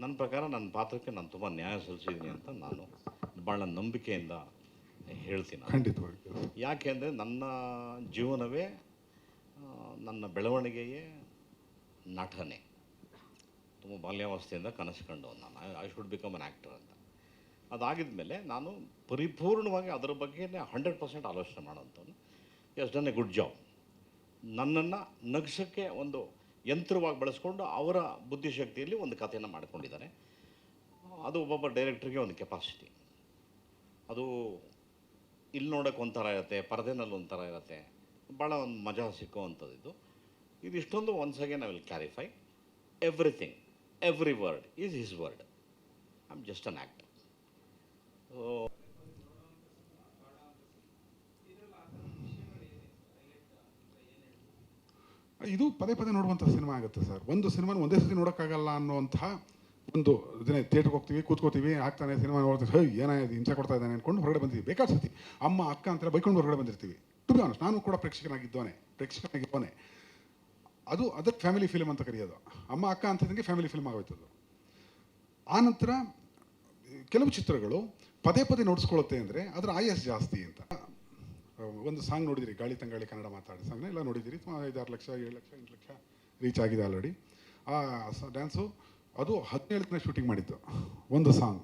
ನನ್ನ ಪ್ರಕಾರ ನನ್ನ ಪಾತ್ರಕ್ಕೆ ನಾನು ತುಂಬ ನ್ಯಾಯ ಸಲ್ಲಿಸಿದ್ದೀನಿ ಅಂತ ನಾನು ಭಾಳ ನಂಬಿಕೆಯಿಂದ ಹೇಳ್ತೀನಿ ಖಂಡಿತವಾಗಿ. ಯಾಕೆ ಅಂದರೆ ನನ್ನ ಜೀವನವೇ ನನ್ನ ಬೆಳವಣಿಗೆಯೇ ನಟನೆ. ತುಂಬ ಬಾಲ್ಯಾವಸ್ಥೆಯಿಂದ ಕನಸು ಕಂಡು ನಾನು I should become an actor ಅಂತ. ಅದಾಗಿದ ಮೇಲೆ ನಾನು ಪರಿಪೂರ್ಣವಾಗಿ ಅದರ ಬಗ್ಗೆ ಹಂಡ್ರೆಡ್ ಪರ್ಸೆಂಟ್ ಆಲೋಚನೆ ಮಾಡೋಂಥವ್ನು as done a good job ನನ್ನನ್ನು ನಗ್ಸೋಕ್ಕೆ ಒಂದು ಯಂತ್ರವಾಗಿ ಬಳಸ್ಕೊಂಡು ಅವರ ಬುದ್ಧಿಶಕ್ತಿಯಲ್ಲಿ ಒಂದು ಕಥೆಯನ್ನು ಮಾಡಿಕೊಂಡಿದ್ದಾರೆ ಅದು ಒಬ್ಬೊಬ್ಬ ಡೈರೆಕ್ಟ್ರಿಗೆ ಒಂದು ಕೆಪಾಸಿಟಿ. ಅದು ಇಲ್ಲಿ ನೋಡೋಕೆ ಒಂಥರ ಇರುತ್ತೆ, ಪರದೆನಲ್ಲಿ ಒಂಥರ ಇರುತ್ತೆ ಭಾಳ ಒಂದು ಮಜಾ ಸಿಕ್ಕುವಂಥದ್ದು ಇದು. ಇಷ್ಟೊಂದು once again I will clarify everything every word is his word I am just an actor ಇದು ಪದೇ ಪದೇ ನೋಡುವಂಥ ಸಿನಿಮಾ ಆಗುತ್ತೆ ಸರ್. ಒಂದು ಸಿನಿಮಾನ ಒಂದೇ ಸತಿ ನೋಡೋಕ್ಕಾಗಲ್ಲ ಅನ್ನುವಂತಹ ಒಂದು ದಿನ ಥಿಯೇಟ್ರಿಗೆ ಹೋಗ್ತೀವಿ, ಕೂತ್ಕೋತೀವಿ, ಆಗ್ತಾನೆ ಸಿನಿಮಾ ನೋಡ್ತೀವಿ, ಹೇ ಏನಾಯ್ತು ಹಿಂಸೆ ಕೊಡ್ತಾ ಇದ್ದಾನೆ ಅಂದ್ಕೊಂಡು ಹೊರಗಡೆ ಬಂದಿದ್ದೀವಿ ಬೇಕಾದ ಸತಿ ಅಮ್ಮ, ಅಕ್ಕ ಅಂತ ಬೈಕೊಂಡು ಹೊರಗಡೆ ಬಂದಿರ್ತೀವಿ. ಟು ಬಿ ಆನೆಸ್ಟ್ ನಾನು ಕೂಡ ಪ್ರೇಕ್ಷಕನಾಗಿದ್ದೋನೆ ಪ್ರೇಕ್ಷಕನಾಗಿದ್ದೋನೆ ಅದು ಅದಕ್ಕೆ ಫ್ಯಾಮಿಲಿ ಫಿಲ್ಮ್ ಅಂತ ಕರೆಯೋದು. ಅಮ್ಮ, ಅಕ್ಕ ಅಂತಿದ್ದಂಗೆ ಫ್ಯಾಮಿಲಿ ಫಿಲ್ಮ್ ಆಗೋಯ್ತದು. ಆನಂತರ ನಂತರ ಕೆಲವು ಚಿತ್ರಗಳು ಪದೇ ಪದೇ ನೋಡಿಸ್ಕೊಳ್ಳುತ್ತೆ ಅಂದರೆ ಅದರ ಆಯಸ್ ಜಾಸ್ತಿ ಅಂತ. ಒಂದು ಸಾಂಗ್ ನೋಡಿದಿರಿ, ಗಾಳಿ ತಂಗಾಳಿ ಕನ್ನಡ ಮಾತಾಡಿ ಸಾಂಗ್ನ ಎಲ್ಲ ನೋಡಿದಿರಿ? ಐದಾರು ಲಕ್ಷ, ಏಳು ಲಕ್ಷ, ಎಂಟು ಲಕ್ಷ ರೀಚ್ ಆಗಿದೆ ಆಲ್ರೆಡಿ ಆ ಡ್ಯಾನ್ಸು ಅದು ಹದಿನೇಳು ದಿನ ಶೂಟಿಂಗ್ ಮಾಡಿದ್ದು, ಒಂದು ಸಾಂಗ್.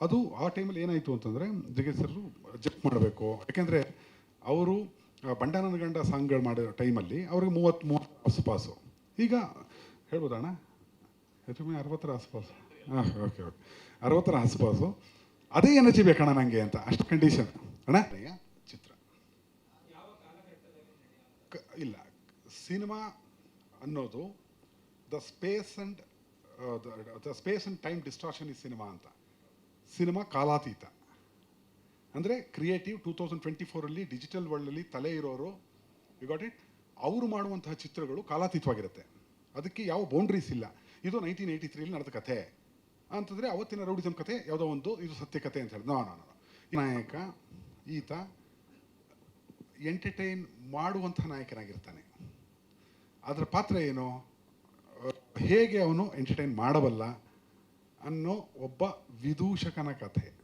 ಅದು ಆ ಟೈಮಲ್ಲಿ ಏನಾಯಿತು ಅಂತಂದರೆ ಜಗತ್ ಸರ್ ಜಪ್ ಮಾಡಬೇಕು. ಯಾಕೆಂದರೆ ಅವರು ಬಂಡಾನನ ಗಂಡ ಸಾಂಗ್ಗಳು ಮಾಡಿರೋ ಟೈಮಲ್ಲಿ ಅವ್ರಿಗೆ ಮೂವತ್ತು ಮೂವತ್ತು ಆಸುಪಾಸು ಈಗ ಹೇಳ್ಬೋದಣ್ಣ? ಹೆಚ್ಚು ಕಮ್ಮಿ ಅರವತ್ತರ ಆಸುಪಾಸು ಹಾಂ ಓಕೆ ಓಕೆ ಅರವತ್ತರ ಆಸುಪಾಸು ಅದೇ ಎನರ್ಜಿ ಬೇಕಣ್ಣ ನನಗೆ ಅಂತ, ಅಷ್ಟು ಕಂಡೀಷನ್ ಅಣ್ಣ? ಇಲ್ಲ. ಸಿನಿಮಾ ಅನ್ನೋದು the space and the space and time distraction is cinema ಅಂತ. ಸಿನಿಮಾ ಕಾಲಾತೀತ. ಅಂದರೆ ಕ್ರಿಯೇಟಿವ್ ಟೂ ತೌಸಂಡ್ ಟ್ವೆಂಟಿ ಫೋರಲ್ಲಿ ಡಿಜಿಟಲ್ ವರ್ಲ್ಡಲ್ಲಿ ತಲೆ ಇರೋರು ಯು ಗಾಟ್ ಇಟ್ ಅವರು ಮಾಡುವಂತಹ ಚಿತ್ರಗಳು ಕಾಲಾತೀತವಾಗಿರುತ್ತೆ. ಅದಕ್ಕೆ ಯಾವ ಬೌಂಡ್ರೀಸ್ ಇಲ್ಲ. ಇದು ನೈನ್ಟೀನ್ ಏಯ್ಟಿ ತ್ರೀಲಿ ನಡೆದ ಕಥೆ. ಅಂತಂದರೆ ಅವತ್ತಿನ ರೌಡಿಸಮ್ ಕಥೆ ಯಾವುದೋ ಒಂದು, ಇದು ಸತ್ಯ ಕಥೆ ಅಂತ ಹೇಳಿದ್ರು ನಾನು ನಾಯಕ, ಈತ ಎಂಟರ್ಟೈನ್ ಮಾಡುವಂಥ ನಾಯಕನಾಗಿರ್ತಾನೆ. ಅದರ ಪಾತ್ರ ಏನು? ಹೇಗೆ ಅವನು ಎಂಟರ್ಟೈನ್ ಮಾಡಬಲ್ಲ ಅನ್ನೋ ಒಬ್ಬ ವಿದೂಷಕನ ಕಥೆ.